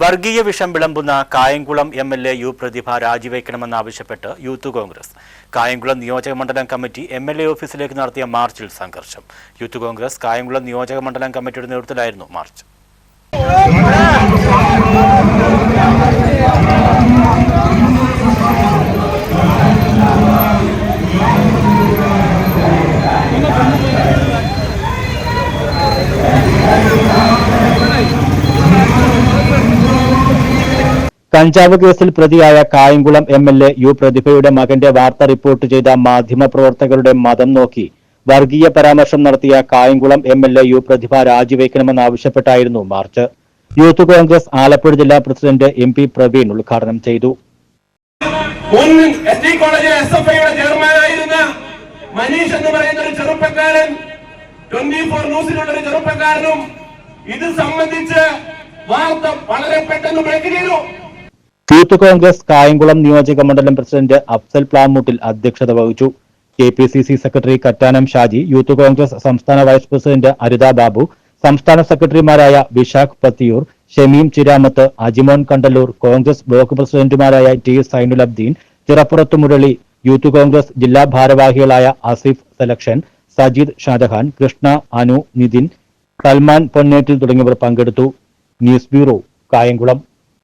വർഗീയ വിഷം വിളമ്പുന്ന Kayamkulam M L A U Prathibha രാജിവെക്കണമെന്നാവശ്യപ്പെട്ട് youth Congress. Kayamkulam നിയോജക മണ്ഡലം കമ്മിറ്റി എം എൽ എ ഓഫീസിലേക്ക് നടത്തിയ മാർച്ചിൽ സംഘർഷം. യൂത്ത് കോൺഗ്രസ് കായംകുളം നിയോജക മണ്ഡലം കമ്മിറ്റിയുടെ നേതൃത്വത്തിലായിരുന്നു മാർച്ച്. കഞ്ചാവ് കേസിൽ പ്രതിയായ Kayamkulam M L A U പ്രതിഭയുടെ മകന്റെ വാർത്ത റിപ്പോർട്ട് ചെയ്ത മാധ്യമപ്രവർത്തകരുടെ മതം നോക്കി വർഗീയ പരാമർശം നടത്തിയ Kayamkulam M L A U Prathibha രാജിവെക്കണമെന്നാവശ്യപ്പെട്ടായിരുന്നു march. Youth Congress Alappuzha ജില്ലാ പ്രസിഡന്റ് എം പി പ്രവീൺ ഉദ്ഘാടനം ചെയ്തു. കോളേജിലെ മനീഷ് എന്ന് പറയുന്ന ഒരു ചെറുപ്പക്കാരൻ ട്വന്റി ഫോർ ന്യൂസിലുള്ള ഒരു ചെറുപ്പക്കാരനും ഇത് സംബന്ധിച്ച് വാർത്ത വളരെ പെട്ടെന്ന് ബ്രേക്ക് ചെയ്തു. യൂത്ത് കോൺഗ്രസ് കായംകുളം നിയോജക മണ്ഡലം പ്രസിഡന്റ് അഫ്സൽ പ്ലാമൂട്ടിൽ അധ്യക്ഷത വഹിച്ചു. K P C C secretary Kattanam Shaji youth Congress സംസ്ഥാന വൈസ് പ്രസിഡന്റ് അരിത ബാബു സംസ്ഥാന സെക്രട്ടറിമാരായ വിശാഖ് പത്തിയൂർ ഷമീം ചിരാമത്ത് അജിമോൻ കണ്ടല്ലൂർ കോൺഗ്രസ് ബ്ലോക്ക് പ്രസിഡന്റുമാരായ T Zainul Abdeen Chirappurath Murali youth Congress ജില്ലാ ഭാരവാഹികളായ ആസിഫ് സെലക്ഷൻ സജീദ് ഷാജഹാൻ കൃഷ്ണ അനു നിതിൻ സൽമാൻ പൊന്നേറ്റിൽ തുടങ്ങിയവർ പങ്കെടുത്തു. News bureau Kayamkulam.